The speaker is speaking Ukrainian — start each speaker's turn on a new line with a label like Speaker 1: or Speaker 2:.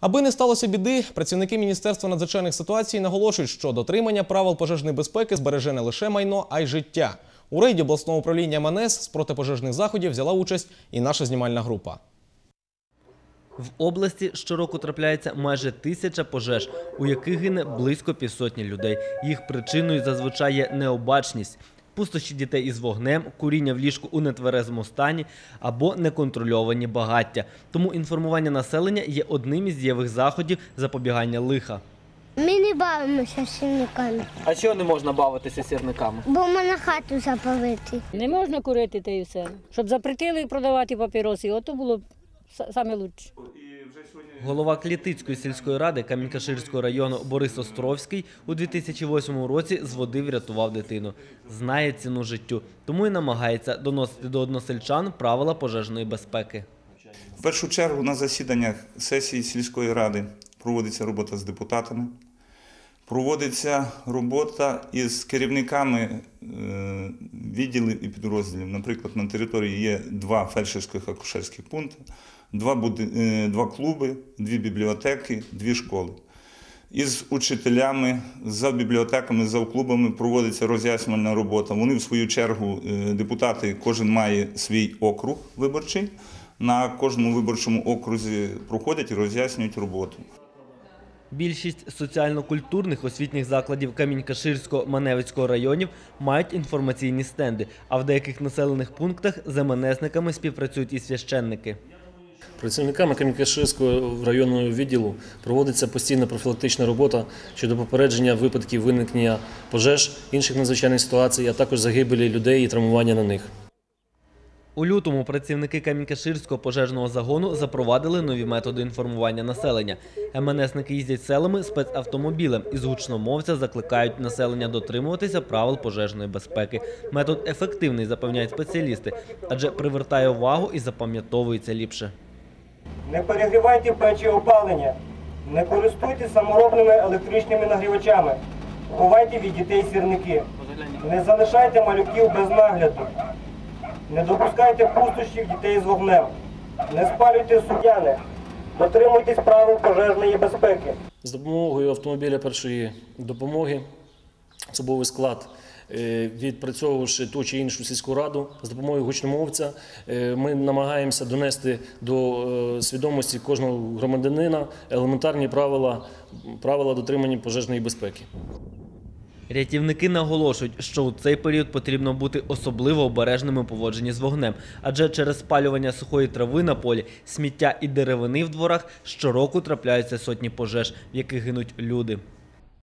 Speaker 1: Аби не сталося біди, працівники Міністерства надзвичайних ситуацій наголошують, що дотримання правил пожежної безпеки збереже не лише майно, а й життя. У рейді обласного управління МНС з протипожежних заходів взяла участь і наша знімальна група.
Speaker 2: В області щороку трапляється майже тисяча пожеж, у яких гине близько півсотні людей. Їх причиною зазвичай є необачність, пустощі дітей із вогнем, куріння в ліжку у нетверезому стані або неконтрольовані багаття. Тому інформування населення є одним із дієвих заходів запобігання лиха.
Speaker 3: Ми не бавимося з сильниками,
Speaker 2: А чого не можна бавитися сірниками?
Speaker 3: бо мене хату запалити.
Speaker 4: Не можна курити те і все. Щоб запретили продавати папіроси, ото було б са- саме лучше.
Speaker 2: Голова Клітицької сільської ради Камінькаширського району Борис Островський у 2008 році з води врятував дитину. Знає ціну життю, тому і намагається доносити до односельчан правила пожежної безпеки.
Speaker 5: В першу чергу на засіданнях сесії сільської ради проводиться робота з депутатами, проводиться робота із керівниками е, відділів і підрозділів. Наприклад, на території є два фельдшерських акушерських пункти, два, е, два клуби, дві бібліотеки, дві школи. Із учителями, за бібліотеками, за клубами проводиться роз'яснювальна робота. Вони, в свою чергу, е, депутати, кожен має свій округ виборчий. На кожному виборчому окрузі проходять і роз'яснюють роботу.
Speaker 2: Більшість соціально-культурних освітніх закладів Камінькаширського Маневицького районів мають інформаційні стенди, а в деяких населених пунктах з МНСниками співпрацюють і священники.
Speaker 6: Працівниками Кам'янка-Ширського районного відділу проводиться постійна профілактична робота щодо попередження випадків виникнення пожеж, інших надзвичайних ситуацій, а також загибелі людей і травмування на них.
Speaker 2: У лютому працівники Камінькаширського пожежного загону запровадили нові методи інформування населення. МНСники їздять селами спецавтомобілем і з закликають населення дотримуватися правил пожежної безпеки. Метод ефективний, запевняють спеціалісти, адже привертає увагу і запам'ятовується ліпше.
Speaker 7: Не перегрівайте печі опалення. Не користуйтесь саморобними електричними нагрівачами. Ховайте від дітей сірники. Не залишайте малюків без нагляду. Не допускайте пустощів дітей з вогнем. Не спалюйте судяни. Дотримуйтесь правил пожежної безпеки.
Speaker 6: З допомогою автомобіля першої допомоги особовий склад, е, відпрацьовувавши ту чи іншу сільську раду з допомогою гучномовця, е, ми намагаємося донести до е, свідомості кожного громадянина елементарні правила, правила дотримання пожежної безпеки.
Speaker 2: Рятівники наголошують, що у цей період потрібно бути особливо обережними у поводженні з вогнем, адже через спалювання сухої трави на полі, сміття і деревини в дворах щороку трапляються сотні пожеж, в яких гинуть люди.